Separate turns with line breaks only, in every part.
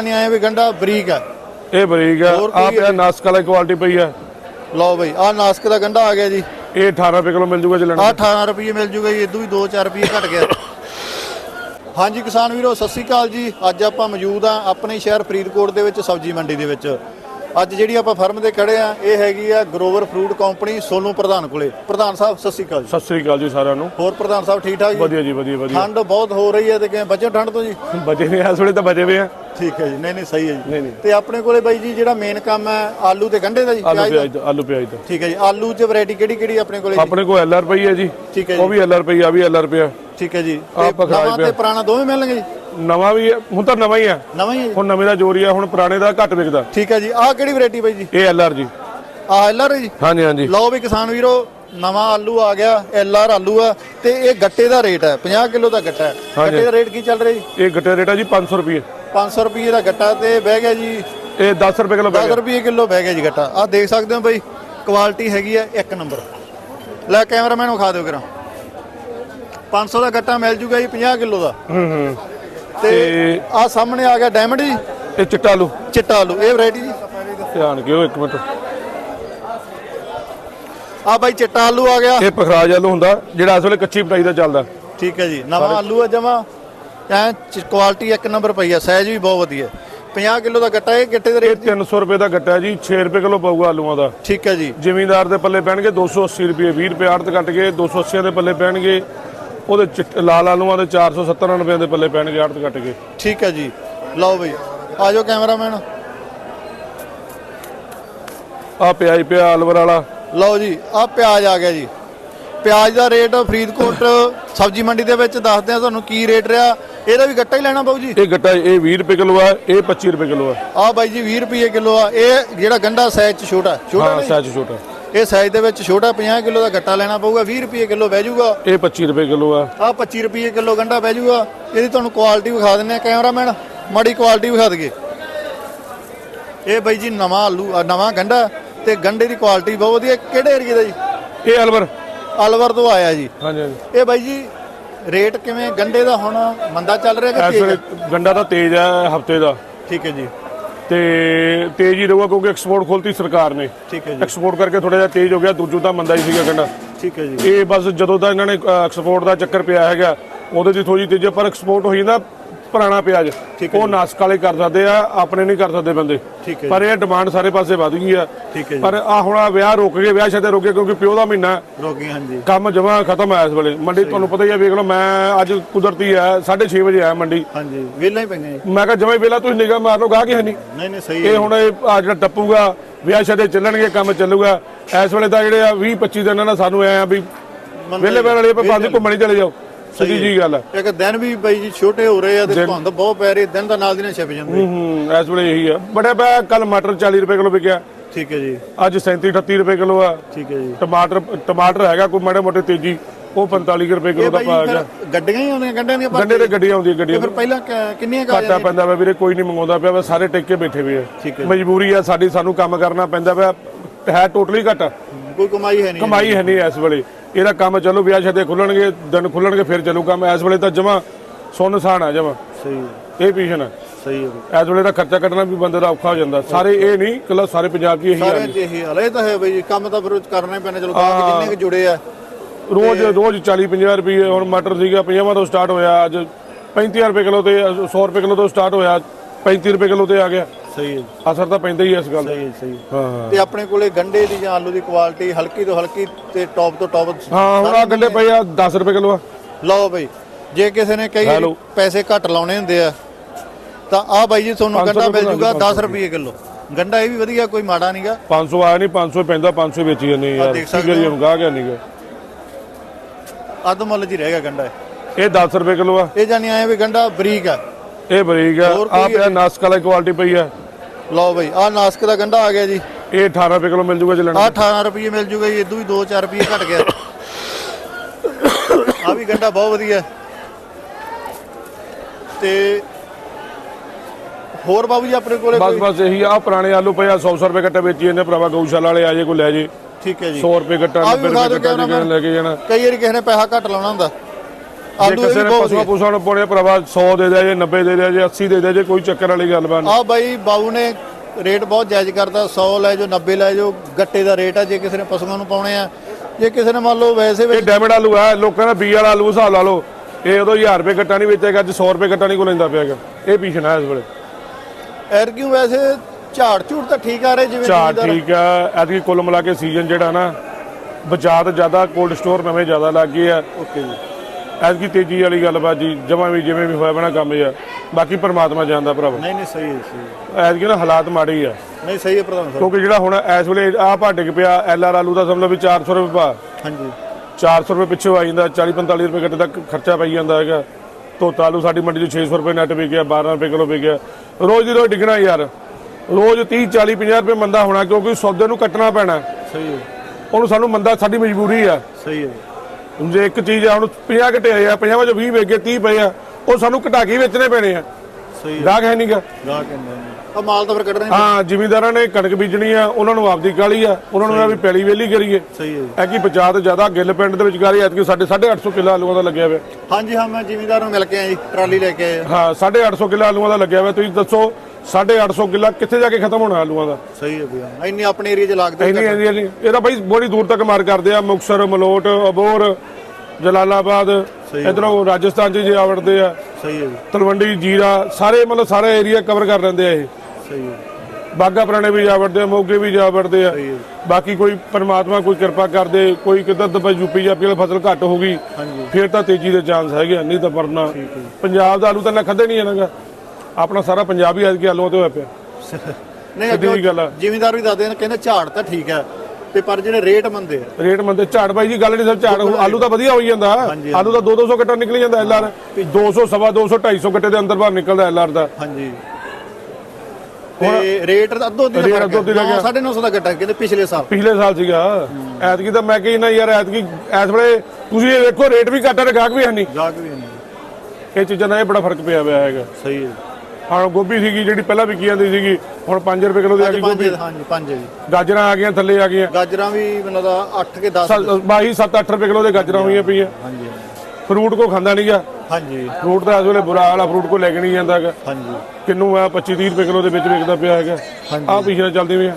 ਨਹੀਂ ਆਏ ਵੀ ਗੰਡਾ ਬਰੀਕ ਆ।
ਇਹ ਬਰੀਕ ਆ।
ਹੋਰ
ਆ
ਕੋਈ
ਪਿਆ ਨਾਸਕ ਵਾਲੀ ਕੁਆਲਿਟੀ ਪਈ ਆ।
ਲਓ ਬਈ ਆ ਨਾਸਕ ਦਾ ਗੰਡਾ ਆ ਗਿਆ ਜੀ।
ਇਹ 18 ਰੁਪਏ ਕਿਲੋ ਮਿਲ ਜੂਗਾ ਚੱਲਣ
ਆ 18 ਰੁਪਏ ਮਿਲ ਜੂਗਾ ਜੀ ਇਦੋਂ ਵੀ 2-4 ਰੁਪਏ ਘਟ ਗਿਆ। ਹਾਂਜੀ ਕਿਸਾਨ ਵੀਰੋ ਸਤਿ ਸ੍ਰੀ ਅਕਾਲ ਜੀ। ਅੱਜ ਆਪਾਂ ਮੌਜੂਦ ਆ ਆਪਣੇ ਸ਼ਹਿਰ ਫਰੀਦਕੋਟ ਦੇ ਵਿੱਚ ਸਬਜ਼ੀ ਮੰਡੀ ਦੇ ਵਿੱਚ। ਅੱਜ ਜਿਹੜੀ ਆਪਾਂ ਫਰਮ ਦੇ ਖੜੇ ਆ ਇਹ ਹੈਗੀ ਆ ਗਰੋਵਰ ਫਰੂਟ ਕੰਪਨੀ ਸੋਨੂ ਪ੍ਰਧਾਨ ਕੋਲੇ। ਪ੍ਰਧਾਨ ਸਾਹਿਬ ਸਤਿ ਸ੍ਰੀ ਅਕਾਲ ਜੀ।
ਸਤਿ ਸ੍ਰੀ ਅਕਾਲ ਜੀ ਸਾਰਿਆਂ ਨੂੰ।
ਹੋਰ ਪ੍ਰਧਾਨ ਸਾਹਿਬ ਠੀਕ ਠਾਕ ਜੀ?
ਵਧੀਆ ਜੀ ਵਧੀਆ ਵਧੀਆ।
ਠੰਡ ਬਹੁਤ ਹੋ ਰਹੀ ਹੈ ਤੇ ਕਿਵੇਂ? ਬਚੇ ਠੰਡ ਤੋਂ ਜੀ?
ਬਚੇ ਨੇ ਇਸ ਵੇਲੇ ਤਾਂ ਬਚੇ ਵੇ ਆ।
ਠੀਕ ਹੈ ਜੀ ਨਹੀਂ ਨਹੀਂ ਸਹੀ ਹੈ ਜੀ।
ਨਹੀਂ ਨਹੀਂ।
ਤੇ ਆਪਣੇ ਕੋਲੇ ਬਾਈ ਜੀ ਜਿਹੜਾ ਮੇਨ ਕੰਮ ਹੈ ਆਲੂ ਤੇ ਗੰਢੇ ਦਾ ਜੀ
ਆਲੂ
ਪਿਆਜ਼ ਦਾ?
ਆਲੂ ਪਿਆਜ਼ ਦਾ।
ਠੀਕ ਹੈ ਜੀ ਆਲੂ ਚ ਵੈਰਾਈਟੀ ਕਿਹੜੀ ਕਿਹੜੀ ਆਪਣੇ ਕੋਲੇ?
ਆਪਣੇ ਕੋਲ ਐਲਆਰ ਪਈ ਹੈ ਜੀ।
ਠੀਕ ਹੈ
ਉਹ
ਜੀ
ਵੀ ਐਲਆਰ ਪਈ ਆ ਵੀ ਐਲਆਰ ਪਿਆ।
ਠੀਕ ਹੈ ਜੀ।
ਪਿਆ।
ਤੇ ਪੁਰਾਣਾ ਦੋਵੇਂ ਮਿਲਣਗੇ ਜੀ?
ਨਵਾਂ ਵੀ ਹੈ ਹੁਣ ਤਾਂ ਨਵਾਂ ਹੀ ਆ
ਨਵਾਂ ਹੀ ਹੈ ਜੀ।
ਹੁਣ ਨਵੇਂ ਦਾ ਜ਼ੋਰ ਹੀ ਆ ਹੁਣ ਪੁਰਾਣੇ ਦਾ ਘੱਟ ਵਿਕਦਾ।
ਠੀਕ ਹੈ ਜੀ ਆਹ ਕਿਹੜੀ ਵੈਰਾਈਟੀ ਬਾਈ ਜੀ?
ਇਹ ਐਲਆਰ ਜੀ।
ਆਹ ਐਲਆਰ ਜੀ?
ਹਾਂਜੀ ਹਾਂਜੀ।
ਲਓ ਵੀ ਕਿਸਾਨ ਵੀਰੋ ਨਵਾਂ ਆਲੂ ਆ ਗਿਆ ਐਲਆਰ ਆਲੂ ਆ ਤੇ ਇਹ ਗੱਟੇ ਦਾ ਰੇਟ ਹੈ 50 ਕਿਲੋ ਦਾ ਗੱਟਾ ਹੈ।
ਹਾਂਜੀ।
ਗੱਟੇ ਦਾ ਰੇਟ ਕੀ ਚੱਲ ਰਿਹਾ ਜੀ?
ਇਹ ਗੱਟੇ ਰੇਟ ਆ ਜੀ 500 ਰੁਪਏ।
500 ਰੁਪਏ ਦਾ ਗੱਟਾ ਤੇ ਬਹਿ ਗਿਆ ਜੀ।
ਇਹ 10 ਰੁਪਏ ਕਿਲੋ ਪੈ
10
ਗਿਆ
ਰੁਪਏ ਕਿਲੋ ਬਹਿ ਗਿਆ ਜੀ ਗੱਟਾ। ਆਹ ਦੇਖ ਸਕਦੇ ਹੋ ਬਾਈ ਕੁਆਲਿਟੀ ਹੈਗੀ ਆ ਇੱਕ ਨੰਬਰ ਲੈ ਕੈਮਰਾਮੈਨ ਨੂੰ ਖਾ ਦਿਓ ਕਰਾਂ। 500 ਦਾ ਗੱਟਾ ਮਿਲ ਜੂਗਾ ਜੀ 50 ਕਿਲੋ ਦਾ।
ਹੂੰ ਹੂੰ।
ਤੇ ਆ ਸਾਹਮਣੇ ਆ ਗਿਆ ਡਾਇਮੰਡ ਜੀ।
ਇਹ ਚਿੱਟਾ ਆਲੂ
ਚਿੱਟਾ ਆਲੂ ਇਹ ਵੈਰਾਈਟੀ ਜੀ।
ਧਿਆਨ ਗਿਓ ਇੱਕ ਮਿੰਟ।
ਆ ਬਾਈ ਚਿੱਟਾ ਆਲੂ ਆ ਗਿਆ।
ਇਹ ਪਖਰਾਜ ਆਲੂ ਹੁੰਦਾ ਜਿਹੜਾ ਇਸ ਵੇਲੇ ਕੱਚੀ ਪਟਾਈ ਦਾ ਚੱਲਦਾ।
ਠੀਕ ਹੈ ਜੀ। ਨਵਾਂ ਆਲੂ ਆ ਜਮਾ। ਐ ਕੁਆਲਿਟੀ ਇੱਕ ਨੰਬਰ ਪਈ ਆ। ਸਾਈਜ਼ ਵੀ ਬਹੁਤ ਵਧੀਆ। 50 ਕਿਲੋ ਦਾ ਗੱਟਾ ਇਹ ਗੱਟੇ ਦਾ
ਇਹ
ਰੇਟ
300 ਰੁਪਏ ਦਾ ਗੱਟਾ ਜੀ। 6 ਰੁਪਏ ਕਿਲੋ ਪਊਗਾ ਆਲੂਆਂ ਦਾ।
ਠੀਕ ਹੈ ਜੀ।
ਜ਼ਿਮੀਂਦਾਰ ਦੇ ਪੱਲੇ ਪੈਣਗੇ 280 ਰੁਪਏ। 20 ਰੁਪਏ ਆੜਤ ਕੱਟ ਕੇ 280 ਦੇ ਪੱਲੇ ਪੈਣਗੇ। ਉਹਦੇ ਚਿੱਟ- ਲਾਲ ਆਲੂਆਂ ਦੇ 470 ਰੁਪਏ ਦੇ ਪੱਲੇ ਪੈਣਗੇ ਆੜਤ ਕੱਟ ਕੇ।
ਠੀਕ ਹੈ ਜੀ। ਲਓ ਬਈ ਆ ਜਾਓ ਕੈਮਰਾਮੈਨ।
ਆ ਪਿਆਜ਼ ਪਿਆ ਅਲਵਰ ਵਾਲਾ।
ਲਓ ਜੀ ਆ ਪਿਆਜ਼ ਆ ਗਿਆ ਜੀ। ਪਿਆਜ਼ ਦਾ ਰੇਟ ਫਰੀਦਕੋਟ ਸਬਜ਼ੀ ਮੰਡੀ ਦੇ ਵਿੱਚ ਦੱਸਦੇ ਆ ਤੁਹਾਨੂੰ ਕੀ ਰੇਟ ਰਿਹਾ। ਇਹਦਾ ਵੀ ਗੱਟਾ ਹੀ ਲੈਣਾ ਬਾਊ ਜੀ।
ਇਹ ਗੱਟਾ ਇਹ 20 ਰੁਪਏ ਕਿਲੋ ਆ ਇਹ 25 ਰੁਪਏ ਕਿਲੋ ਆ।
ਆ ਬਾਈ ਜੀ 20 ਰੁਪਏ ਕਿਲੋ ਆ ਇਹ ਜਿਹੜਾ ਗੰਡਾ ਸਾਈਜ਼ ਚ ਛੋਟਾ ਛੋਟਾ
ਹਾਂ
ਨਹੀਂ?
ਸਾਈਜ਼ ਛੋਟਾ।
ਇਹ ਸਾਈਜ਼ ਦੇ ਵਿੱਚ ਛੋਟਾ 50 ਕਿਲੋ ਦਾ ਗੱਟਾ ਲੈਣਾ ਪਊਗਾ 20 ਰੁਪਏ ਕਿਲੋ ਬਹਿ ਜਾਊਗਾ।
ਇਹ 25 ਰੁਪਏ ਕਿਲੋ ਆ।
ਆ 25 ਰੁਪਏ ਕਿਲੋ ਗੰਡਾ ਬਹਿ ਜਾਊਗਾ। ਇਹਦੀ ਤੁਹਾਨੂੰ ਕੁਆਲਿਟੀ ਵਿਖਾ ਦਿੰਨੇ ਆ ਕੈਮਰਾਮੈਨ ਮਾੜੀ ਕੁਆਲਿਟੀ ਵਿਖਾ ਦਈਏ। ਇਹ ਬਾਈ ਜੀ ਨਵਾਂ ਆਲੂ ਨਵਾਂ ਗੰਡਾ ਤੇ ਗੰਡੇ ਦੀ ਕੁਆਲਿਟੀ ਬਹੁਤ ਵਧੀਆ। ਕਿਹੜੇ ਏਰੀਏ ਦਾ ਜੀ?
ਇਹ ਅਲਵਰ।
ਅਲਵਰ ਤੋਂ ਆਇਆ ਜੀ।
ਹਾਂਜੀ ਹਾਂਜੀ।
ਇਹ ਬਾਈ ਜੀ ਰੇਟ ਕਿਵੇਂ? ਗੰਡੇ ਦਾ ਹੁਣ ਮੰਦਾ ਚੱਲ ਰਿਹਾ ਕਿ ਤੇਜ਼?
ਗੰਡਾ ਤਾਂ ਤੇਜ਼ ਆ ਹਫ਼ਤੇ ਦਾ।
ਠੀਕ ਹੈ ਜੀ।
ਤੇ ਤੇਜ਼ ਹੀ ਰਹੂਗਾ ਕਿਉਂਕਿ ਐਕਸਪੋਰਟ ਖੋਲਤੀ ਸਰਕਾਰ ਨੇ।
ਠੀਕ ਹੈ ਜੀ।
ਐਕਸਪੋਰਟ ਕਰਕੇ ਥੋੜਾ ਜਿਹਾ ਤੇਜ਼ ਹੋ ਗਿਆ ਦੂਜੂ ਤਾਂ ਮੰਦਾ ਹੀ ਸੀਗਾ ਗੰਡਾ
ਠੀਕ ਹੈ ਜੀ।
ਇਹ ਬਸ ਜਦੋਂ ਦਾ ਇਹਨਾਂ ਨੇ ਐਕਸਪੋਰਟ ਦਾ ਚੱਕਰ ਪਿਆ ਹੈਗਾ ਉਹਦੇ ਦੀ ਥੋੜੀ ਤੇਜ਼ੀ ਪਰ ਐਕਸਪੋਰਟ ਹੋਈ ਜਾਂਦਾ ਪੁਰਾਣਾ ਪਿਆਜ਼। ਉਹ ਨਾਸਕ ਵਾਲੇ ਕਰ ਸਕਦੇ ਆ ਆਪਣੇ ਨਹੀਂ ਕਰ ਸਕਦੇ ਬੰਦੇ। ਪਰ ਇਹ ਡਿਮਾਂਡ ਸਾਰੇ ਪਾਸੇ ਵਧ ਗਈ ਆ। ਪਰ ਆ ਹੁਣ ਆਹ ਵਿਆਹ ਰੁਕ ਗਏ ਵਿਆਹ ਸ਼ਾਦੇ ਰੁਕ ਗਏ ਕਿਉਂਕਿ ਪਿਓ ਦਾ ਮਹੀਨਾ। ਹੈ।
ਰੋਗੀ ਹਾਂਜੀ।
ਕੰਮ ਜਮਾ ਖਤਮ ਆ ਇਸ ਵੇਲੇ। ਮੰਡੀ ਤੁਹਾਨੂੰ ਪਤਾ ਹੀ ਆ ਵੇਖ ਲਓ ਮੈਂ ਅੱਜ ਕੁਦਰਤੀ ਆ 6:30 ਵਜੇ ਆਇਆ ਮੰਡੀ।
ਹਾਂਜੀ ਵੇਲਾ ਹੀ ਜੀ।
ਮੈਂ ਕਿਹਾ ਜਮਾ ਹੀ ਵੇਲਾ ਤੁਸੀਂ ਨਿਗਾਹ ਮਾਰ ਲਓ ਗਾਹ ਕਿ ਹੈ ਨਹੀਂ।
ਨਹੀਂ ਨਹੀਂ ਸਹੀ
ਇਹ ਹੁਣ ਇਹ ਆ ਜਿਹੜਾ ਟੱਪੂਗਾ ਵਿਆਹ ਸ਼ਾਦੇ ਚੱਲਣਗੇ ਕੰਮ ਚੱਲੂਗਾ। ਇਸ ਵੇਲੇ ਤਾਂ ਜਿਹੜੇ ਆ 20 25 ਦਿਨਾਂ ਨਾਲ ਸਾਨੂੰ ਐ ਆ ਵੀ ਵੇਲੇ ਵੇਲੇ ਵਾਲੇ ਪੰਜ ਘੁੰਮਣ ਚਲੇ ਜਾਓ। ਸਿੱਧੀ ਜੀ ਗੱਲ ਹੈ।
ਇੱਕ ਦਿਨ ਵੀ ਬਾਈ ਜੀ ਛੋਟੇ ਹੋ ਰਹੇ ਆ ਤੇ ਧੁੰਦ ਬਹੁਤ ਪੈ ਰਹੀ ਦਿਨ ਦਾ ਨਾਲ ਦੀ ਨਾਲ ਛਿਪ ਜਾਂਦੇ
ਹੂੰ। ਹੂੰ ਇਸ ਵੇਲੇ ਇਹੀ ਆ। ਬੜਾ ਪਿਆ ਕੱਲ ਮਟਰ 40 ਰੁਪਏ ਕਿਲੋ ਵਿਕਿਆ।
ਠੀਕ ਹੈ ਜੀ।
ਅੱਜ 37 38 ਰੁਪਏ ਕਿਲੋ ਆ।
ਠੀਕ ਹੈ ਜੀ।
ਟਮਾਟਰ ਟਮਾਟਰ ਹੈਗਾ ਕੋਈ ਮਾੜੇ ਮੋਟੇ ਤੇਜ਼ੀ ਉਹ 45 ਰੁਪਏ ਕਿਲੋ ਦਾ ਪਾ ਗਿਆ
ਗੱਡੀਆਂ ਹੀ ਆਉਂਦੀਆਂ ਗੰਡਿਆਂ ਦੀਆਂ
ਗੰਡੇ ਤੇ ਗੱਡੀਆਂ ਆਉਂਦੀਆਂ ਗੱਡੀਆਂ
ਫਿਰ ਪਹਿਲਾਂ ਕਿੰਨੀਆਂ ਕਾ
ਘਾਟਾ ਪੈਂਦਾ ਵਾ ਵੀਰੇ ਕੋਈ ਨਹੀਂ ਮੰਗਾਉਂਦਾ ਪਿਆ ਵਾ ਸਾਰੇ ਟਿੱਕੇ ਬੈਠੇ
ਠੀਕ
ਆ। ਮਜਬੂਰੀ ਆ ਸਾਡੀ ਸਾਨੂੰ ਕੰਮ ਕਰਨਾ ਪੈਂਦਾ ਪਿਆ ਹੈ ਟੋਟਲੀ ਘੱਟ।
ਕੋਈ ਕਮਾਈ ਹੈ ਨਹੀਂ।
ਕਮਾਈ ਹੈ ਨਹੀਂ ਇਸ ਵੇਲੇ। ਇਹਦਾ ਕੰਮ ਚੱਲੋ ਵਿਆਹ ਸ਼ਾਦੇ ਖੁੱਲਣਗੇ ਦਿਨ ਖੁੱਲਣਗੇ ਫਿਰ ਚੱਲੂ ਕੰਮ। ਇਸ ਵੇਲੇ ਤਾਂ ਜਮਾ ਸੁੰਨਸਾਨ ਆ ਜਮਾ।
ਸਹੀ
ਇਹ ਪੀਸ਼ਨ ਹੈ
ਸਹੀ ਹੈ।
ਇਸ ਵੇਲੇ ਦਾ ਖਰਚਾ ਕੱਢਣਾ ਵੀ ਬੰਦੇ ਦਾ ਔਖਾ ਹੋ ਜਾਂਦਾ। ਸਾਰੇ ਇਹ ਨਹੀਂ ਇਕੱਲਾ ਸਾਰੇ ਪੰਜਾਬ 'ਚ ਇਹੀ ਹਾਲ
'ਚ ਇਹੀ ਹਾਲ ਹੈ। ਇਹ ਤਾਂ ਹੈ ਬਾਈ ਕੰਮ ਤਾਂ ਫਿਰ ਕਰਨਾ ਹੀ ਪੈਣਾ ਚਲੋ ਗਾਹਕ ਜਿੰਨੇ ਕੁ ਜੁੜੇ ਆ।
ਰੋਜ਼ ਰੋਜ਼ 40 50 ਰੁਪਏ ਹੁਣ ਮਟਰ ਸੀਗਾ 50 ਤੋਂ ਸਟਾਰਟ ਹੋਇਆ ਅੱਜ 35 ਰੁਪਏ ਕਿਲੋ ਤੇ 100 ਰੁਪਏ ਕਿਲੋ ਤੋਂ ਸਟਾਰਟ ਹੋਇਆ 35 ਰੁਪਏ ਕਿਲੋ ਤੇ ਆ ਗਿਆ।
ਸਹੀ ਹੈ
ਅਸਰ ਤਾਂ ਪੈਂਦਾ ਹੀ ਹੈ ਇਸ ਗੱਲ ਦਾ
ਸਹੀ ਹੈ, ਸਹੀ ਹੈ।
ਹਾਂ।
ਤੇ ਆਪਣੇ ਕੋਲੇ ਗੰਡੇ ਦੀ ਜਾਂ ਆਲੂ ਦੀ ਕੁਆਲਿਟੀ ਹਲਕੀ ਤੋਂ ਹਲਕੀ ਤੇ ਟੌਪ ਤੋਂ ਟੌਪ
ਹਾਂ ਹੁਣ ਆ ਗੰਡੇ ਪਏ ਆ 10 ਰੁਪਏ ਕਿਲੋ ਆ।
ਲਓ ਬਈ ਜੇ ਕਿਸੇ ਨੇ ਕਈ
ਹੈਲੋ।
ਪੈਸੇ ਘੱਟ ਲਾਉਣੇ ਹੁੰਦੇ ਆ ਤਾਂ ਆ ਬਾਈ ਜੀ ਤੁਹਾਨੂੰ ਗੰਡਾ ਮਿਲ
ਰੁਪਏ
ਜੂਗਾ
ਪੰਜ
10 ਰੁਪਏ। ਕਿਲੋ। ਗੰਡਾ ਇਹ ਵੀ ਵਧੀਆ ਕੋਈ ਮਾੜਾ ਨਹੀਂਗਾ
500 ਆਇਆ ਨਹੀਂ 500 ਪੈਂਦਾ 500 ਵੇਚੀ ਜਾਂਦੇ ਯਾਰ।
ਦੇਖ
ਕੀ
ਸਕਦੇ
ਕਰੀਏ ਹੁਣ ਗਾਹ ਗਿਆ ਨਹੀਂਗਾ
ਅੱਧ ਮੁੱਲ 'ਚ ਹੀ ਰਹਿ ਗਿਆ ਗੰਡਾ ਇਹ।
ਇਹ 10 ਰੁਪਏ ਕਿਲੋ ਆ।
ਇਹ ਜਾਨੀ ਆਏ ਵੀ ਗੰਡਾ ਬਰੀਕ ਆ।
ਇਹ ਬਰੀਕ ਆ
ਹੋਰ
ਆ ਪਿਆ ਨਾਸਕ ਵਾਲੀ ਕੁਆਲਿਟੀ ਪਈ ਆ।
ਲਓ ਬਈ ਆ ਨਾਸਕ ਦਾ ਗੰਡਾ ਆ ਗਿਆ ਜੀ।
ਇਹ 18 ਰੁਪਏ ਕਿਲੋ ਮਿਲ ਜੂਗਾ ਚੱਲਣ
ਆ 18 ਰੁਪਏ ਮਿਲ ਜੂਗਾ ਜੀ ਇਦੋਂ ਵੀ 2-4 ਰੁਪਏ ਘਟ ਗਿਆ। ਆ ਵੀ ਗੰਡਾ ਬਹੁਤ ਵਧੀਆ। ਤੇ ਹੋਰ ਬਾਬੂ ਜੀ ਆਪਣੇ ਕੋਲੇ
ਬਸ ਬਸ ਇਹੀ ਆ ਪੁਰਾਣੇ ਆਲੂ ਪਏ ਆ 100 100 ਰੁਪਏ ਕੱਟੇ ਵੇਚੀ ਜਾਂਦੇ ਭਰਾਵਾ ਗਊਸ਼ਾਲਾ ਵਾਲੇ ਆ ਜੇ ਕੋਈ ਲੈ ਜੇ।
ਠੀਕ ਹੈ ਜੀ।
100 ਰੁਪਏ ਕੱਟਾ
ਆ ਵੀ
90
ਵਿਖਾ
ਰੁਪਏ ਕੱਟਾ। ਲੈ ਕੇ ਜਾਣਾ।
ਕਈ ਵਾਰੀ ਕਿਸੇ ਨੇ ਪੈਸਾ ਘੱਟ ਲਾਉਣਾ ਹੁੰਦਾ। ਆਲੂ ਇਹ ਵੀ ਬਹੁਤ
ਪਸ਼ੂਆਂ। ਪਸ਼ੂਆਂ ਨੂੰ ਪਾਉਣੇ ਭਰਾਵਾ 100 ਦੇ ਦਿਆ ਜੇ 90 ਦੇ ਦਿਆ ਜੇ 80 ਦੇ ਦਿਆ ਜੇ ਕੋਈ ਚੱਕਰ ਵਾਲੀ ਗੱਲ ਬਾਤ ਨਹੀਂ
ਆ ਬਾਈ ਬਾਬੂ ਨੇ ਰੇਟ ਬਹੁਤ ਜਾਇਜ਼ ਕਰਦਾ 100 ਲੈ ਜਾਓ 90 ਲੈ ਜਾਓ ਗੱਟੇ ਦਾ ਰੇਟ ਆ ਜੇ ਕਿਸੇ ਨੇ ਪਸ਼ੂਆਂ ਨੂੰ ਪਾਉਣੇ ਆ। ਜੇ ਕਿਸੇ ਨੇ ਮੰਨ ਲਓ ਵੈਸੇ
ਇਹ
ਵਿੱਚ
ਡੈਮੇਡ ਆਲੂ ਹੈ ਲੋਕਾਂ ਦਾ ਬੀ ਵਾਲਾ ਆਲੂ ਹਿਸਾਬ ਲਾ ਲਓ ਇਹ ਉਦੋਂ 1000 ਰੁਪਏ ਗੱਟਾ ਨਹੀਂ ਵੇਚੇਗਾ ਅੱਜ 100 ਰੁਪਏ ਗੱਟਾ ਨਹੀਂ ਕੋ ਲੈਂਦਾ ਪਿਆਗਾ ਇਹ ਪੀਛਣਾ ਇਸ ਵੇਲੇ।
ਐਰਕਿਊ ਵੈਸੇ ਝਾੜ ਝੂੜ ਤਾਂ ਠੀਕ ਆ ਰਹੇ ਜਿਵੇਂ ਜ਼ਿਮੀਂਦਾਰ-
ਠੀਕ ਆ ਐਤਕੀ ਕੁੱਲ ਮਿਲਾ ਕੇ ਸੀਜ਼ਨ ਜਿਹੜਾ ਨਾ ਤਾਂ ਜ਼ਿਆਦਾ ਕੋਲਡ ਸਟੋਰ ਨਵੇਂ ਜ਼ਿਆਦਾ ਲੱਗ ਗਏ ਆ।
ਓਕੇ ਜੀ।
ਐਤਕੀ ਤੇਜ਼ੀ ਵਾਲੀ ਗੱਲਬਾਤ ਜੀ ਜਮਾਂ ਵੀ ਜਿਵੇਂ ਵੀ ਹੋਇਆ ਬਣਾ ਕੰਮ ਆ ਬਾਕੀ ਪਰਮਾਤਮਾ ਜਾਣਦਾ ਭਰਾਵਾ।
ਨਹੀਂ ਨਹੀਂ ਸਹੀ ਹੈ ਸਹੀ।
ਐਤਕੀ ਨਾ ਹਾਲਾਤ ਮਾੜੇ ਹੀ ਆ।
ਨਹੀਂ ਸਹੀ ਹੈ ਪ੍ਰਧਾਨ ਸਾਹਿਬ।
ਕਿਉਂਕਿ ਜਿਹੜਾ ਹੁਣ ਇਸ ਵੇਲੇ ਆਹ ਭਾ ਡਿੱਗ ਪਿਆ ਐਲ ਆਰ ਆਲੂ ਦਾ ਸਮਝ ਲਓ ਵੀ 400 ਰੁਪਏ ਭਾ
ਹਾਂਜੀ।
400 ਰੁਪਏ ਪਿੱਛੇ ਆ ਜਾਂਦਾ 40 45 ਰੁਪਏ ਗੱਟੇ ਦਾ ਖਰਚਾ ਪਈ ਜਾਂਦਾ ਹੈਗਾ। ਧੋਤਾ ਆਲੂ ਸਾਡੀ ਮੰਡੀ 'ਚ 600 ਰੁਪਏ ਨੈਟ ਵਿਕਿਆ 12 ਰੁਪਏ ਕਿਲੋ ਵਿਕਿਆ। ਰੋਜ਼ ਦੀ ਰੋਜ਼ ਡਿੱਗਣਾ ਯਾਰ। ਰੋਜ਼ 30 40 50 ਰੁਪਏ ਮੰਦਾ ਹੋਣਾ ਕਿਉਂਕਿ ਸੌਦੇ ਨੂੰ ਕੱਟਣਾ ਪੈਣਾ।
ਸਹੀ ਹੈ।
ਉਹਨੂੰ ਸਾਨੂੰ ਮੰਦਾ ਸਾਡੀ ਮਜਬੂਰੀ ਆ।
ਸਹੀ ਹੈ।
ਜੇ ਇੱਕ ਚੀਜ਼ ਆ ਹੁਣ 50 ਘਟੇ ਆ 50 ਚੋਂ 20 ਵੇਚ ਗਏ 30 ਪਏ ਆ ਉਹ ਸਾਨੂੰ ਘਟਾ ਕੇ ਹੀ ਵੇਚਣੇ ਪੈਣੇ ਆ।
ਸਹੀ ਹੈ
ਗਾਹਕ ਹੈ ਨਹੀਂਗਾ
ਗਾਹ ਕਹਿੰਦੇ ਨੇ ਆ ਮਾਲ ਤਾਂ ਫਿਰ ਕੱਢਣਾ ਹੀ
ਹਾਂ ਜ਼ਿਮੀਂਦਾਰਾਂ ਨੇ ਕਣਕ ਬੀਜਣੀ ਆ ਉਹਨਾਂ ਨੂੰ ਆਪਦੀ ਕਾਲੀ ਆ ਉਹਨਾਂ ਨੂੰ ਇਹ ਵੀ ਪੈਲੀ ਵੇਲੀ ਕਰੀਏ।
ਸਹੀ ਹੈ।
ਐ ਕੀ ਬਚਾਅ ਤੇ ਜ਼ਿਆਦਾ ਗਿੱਲ ਪਿੰਡ ਦੇ ਵਿੱਚ ਗਾਰੀ ਐਤਕੀ ਸਾਡੇ 850 ਕਿੱਲਾ ਆਲੂਆਂ ਦਾ ਲੱਗਿਆ ਹੋਇਆ।
ਹਾਂਜੀ ਹਾਂ ਮੈਂ ਜ਼ਿਮੀਂਦਾਰ ਨੂੰ ਮਿਲ ਕੇ ਆਇਆ ਜੀ ਟਰਾਲੀ ਲੈ ਕੇ ਆਇਆ।
ਹਾਂ 850 ਕਿੱਲਾ ਆਲੂਆਂ ਦਾ ਲੱਗਿਆ ਹੋਇਆ। ਤੁਸੀਂ ਦੱਸੋ 850 ਕਿੱਲਾ ਕਿੱਥੇ ਜਾ ਕੇ ਖਤਮ ਹੋਣਾ ਆਲੂਆਂ ਦਾ?
ਸਹੀ ਹੈ ਬਈ ਇੰਨੀ ਆਪਣੇ ਏਰੀਆ 'ਚ ਲੱਗਦੇ
ਇੰਨੀ ਇੰਨੀ ਇੰਨੀ। ਇਹ ਤਾਂ ਬਾਈ ਬੜੀ ਦੂਰ ਤੱਕ ਮਾਰ ਕਰਦੇ ਆ ਮੁਕਸਰ ਮਲੋਟ ਅਬੋਰ ਜਲਾਲਾਬਾਦ ਇਧਰੋਂ ਰਾਜਸਥਾਨ 'ਚ ਜੇ ਆਵੜਦੇ ਆ
ਸਹੀ ਹੈ ਜੀ।
ਤਲਵੰਡੀ ਜੀਰਾ ਸਾਰੇ ਮਤਲਬ ਸਾਰਾ ਏਰੀਆ ਕਵਰ ਕਰ ਲੈਂਦੇ ਆ ਇਹ।
ਸਹੀ ਹੈ।
ਬਾਗਾ ਪੁਰਾਣੇ ਵੀ ਜਾ ਵੜਦੇ ਆ ਮੋਗੇ ਵੀ ਜਾ ਵੜਦੇ ਆ। ਬਾਕੀ ਕੋਈ ਪਰਮਾਤਮਾ ਕੋਈ ਕਿਰਪਾ ਕਰਦੇ ਕੋਈ ਕਿੱਧਰ ਦਬਾ ਯੂਪੀ ਜਾਪੀ ਵਾਲੀ ਫਸਲ ਘੱਟ ਹੋ ਗਈ ਫਿਰ ਤਾਂ ਤੇਜ਼ੀ ਦੇ ਚਾਂਸ ਹੈਗੇ ਨਹੀਂ ਤਾਂ ਪਰਨਾ ਪੰਜਾਬ ਦਾ ਆਲੂ ਤਾਂ ਨਾ ਖੱਦੇ ਨਹੀਂ ਇਹਨਾਂ ਆਪਣਾ ਸਾਰਾ ਪੰਜਾਬ ਹੀ ਐਤਕੀ ਆਲੂਆਂ ਤੇ ਹੋਇਆ ਪਿਆ।
ਨਹੀਂ
ਜਿਹੀ ਗੱਲ ਆ।
ਜ਼ਿਮੀਂਦਾਰ ਵੀ ਦੱਸਦੇ ਨੇ ਕਹਿੰਦੇ ਝਾੜ ਤਾਂ ਠੀਕ ਹੈ ਤੇ ਪਰ ਜਿਹੜੇ ਰੇਟ ਮੰਦੇ ਆ।
ਰੇਟ ਮੰਦੇ ਝਾੜ ਬਾਈ ਜੀ ਗੱਲ ਨਹੀਂ ਸਰ ਝਾੜ ਆਲੂ ਤਾਂ ਵਧੀਆ ਹੋਈ ਜਾਂਦਾ। ਆਲੂ ਦਾ 2-200 ਗੱਟਾ ਨਿਕਲ ਜਾਂਦਾ ਐਲਆਰ 200 ਸਵਾ 200 250 ਗੱਟੇ ਦੇ ਅੰਦਰ ਬਾਹਰ ਨਿਕਲਦਾ ਐਲਆਰ ਦਾ।
ਹਾਂਜੀ। ਤੇ ਰੇਟ ਅੱਧੋ ਦਾ
ਰੇਟ ਅੱਧੋ ਦਾ ਗਿਆ।
950 ਦਾ ਗੱਟਾ ਕਹਿੰਦੇ ਪਿਛਲੇ ਸਾਲ।
ਪਿਛਲੇ ਸਾਲ ਸੀਗਾ। ਐਤਕੀ ਤਾਂ ਮੈਂ ਕਹੀ ਨਾ ਯਾਰ ਐਤਕੀ ਇਸ ਵੇਲੇ ਤੁਸੀਂ ਇਹ ਵੇਖੋ ਰੇਟ ਵੀ ਘੱਟ ਤੇ ਗਾਹਕ ਵੀ ਹੈ ਨਹੀਂ
ਗਾਹਕ ਵੀ ਨਹੀਂ
ਇਹ ਚੀਜ਼ਾਂ ਦਾ ਇਹ ਬੜਾ ਫ਼ਰਕ ਪਿਆ ਹੋਇਆ ਹੈਗਾ।
ਸਹੀ ਹੈ।
ਹਾਂ ਗੋਭੀ ਸੀਗੀ ਜਿਹੜੀ ਪਹਿਲਾਂ ਵਿਕੀ ਜਾਂਦੀ ਸੀਗੀ ਹੁਣ 5 ਰੁਪਏ ਕਿਲੋ ਦੀ ਆ ਗਈ ਗੋਭੀ।
ਹਾਂਜੀ ਪੰਜ ਜੀ।
ਗਾਜਰਾਂ ਆ ਗਈਆਂ ਥੱਲੇ ਆ ਗਈਆਂ।
ਗਾਜਰਾਂ ਵੀ ਮੈਨੂੰ ਦਾ 8 ਕੇ 10
ਬਾਈ 7-8 ਰੁਪਏ ਕਿਲੋ ਦੇ ਗਾਜਰਾਂ ਹੋਈਆਂ ਪਈਆਂ।
ਹਾਂਜੀ।
ਫਰੂਟ ਕੋ ਖਾਂਦਾ ਨਹੀਂਗਾ
ਹਾਂਜੀ।
ਫਰੂਟ ਤਾਂ ਇਸ ਵੇਲੇ ਬੁਰਾ ਹਾਲ ਆ ਫਰੂਟ ਕੋ ਲੈ ਕੇ ਨਹੀਂ ਜਾਂਦਾ ਹੈਗਾ।
ਹਾਂਜੀ।
ਕਿੰਨੂ ਆ 25-30 ਰੁਪਏ ਕਿਲੋ ਦੇ ਵਿੱਚ ਵਿਕਦਾ ਪਿਆ ਹੈਗਾ। ਆ ਪਿਛਲੇ ਚੱਲਦੇ ਵੀ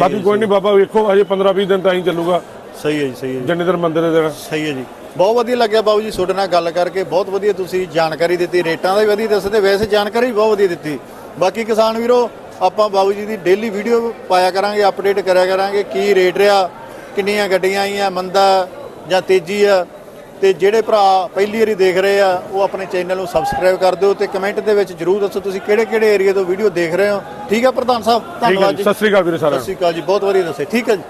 ਬਾਕੀ ਕੋਈ ਨਹੀਂ ਬਾਬਾ ਵੇਖੋ ਅਜੇ 15-20 ਦਿਨ ਤਾਂ ਹੀ ਚੱਲੂਗਾ।
ਸਹੀ ਹੈ ਜੀ ਸਹੀ ਹੈ ਜੀ।
ਜਿੰਨੇ ਦਿਨ ਮੰਦਰ ਦੇ ਦੇਣਾ
ਸਹੀ ਹੈ ਜੀ। ਬਹੁਤ ਵਧੀਆ ਲੱਗਿਆ ਬਾਬੂ ਜੀ ਤੁਹਾਡੇ ਨਾਲ ਗੱਲ ਕਰਕੇ ਬਹੁਤ ਵਧੀਆ ਤੁਸੀਂ ਜਾਣਕਾਰੀ ਦਿੱਤੀ ਰੇਟਾਂ ਦਾ ਵੀ ਵਧੀਆ ਦੱਸਦੇ ਵੈਸੇ ਜਾਣਕਾਰੀ ਵੀ ਬਹੁਤ ਵਧੀਆ ਦਿੱਤੀ। ਬਾਕੀ ਕਿਸਾਨ ਵੀਰੋ ਆਪਾਂ ਬਾਬੂ ਜੀ ਦੀ ਡੇਲੀ ਵੀਡੀਓ ਪਾਇਆ ਕਰਾਂਗੇ ਅਪਡੇਟ ਕਰਿਆ ਕਰਾਂਗੇ ਕੀ ਰੇਟ ਰਿਹਾ ਕਿੰਨੀਆਂ ਗੱਡੀਆਂ ਆਈਆਂ ਮੰਦਾ ਜਾਂ ਤੇਜ਼ੀ ਆ ਤੇ ਜਿਹੜੇ ਭਰਾ ਪਹਿਲੀ ਵਾਰੀ ਦੇਖ ਰਹੇ ਆ ਉਹ ਆਪਣੇ ਚੈਨਲ ਨੂੰ ਸਬਸਕ੍ਰਾਈਬ ਕਰ ਦਿਓ ਤੇ ਕਮੈਂਟ ਦੇ ਵਿੱਚ ਜਰੂਰ ਦੱਸੋ ਤੁਸੀਂ ਕਿਹੜੇ ਕਿਹੜੇ ਏਰੀਆ ਤੋਂ ਵੀਡੀਓ ਦੇਖ ਰਹੇ ਹੋ। ਠੀਕ ਹੈ ਪ੍ਰਧਾਨ ਸਾਹਿਬ ਧੰਨਵਾਦ
ਜੀ। ਸਤਿ ਸ੍ਰੀ ਅਕਾਲ ਵੀਰੇ ਸਾਰਿਆਂ
ਸਤਿ ਸ਼੍ਰੀ ਅਕਾਲ ਜੀ ਬਹੁਤ ਵਧੀਆ ਦੱਸੇ ਠੀਕ ਹੈ ਜੀ।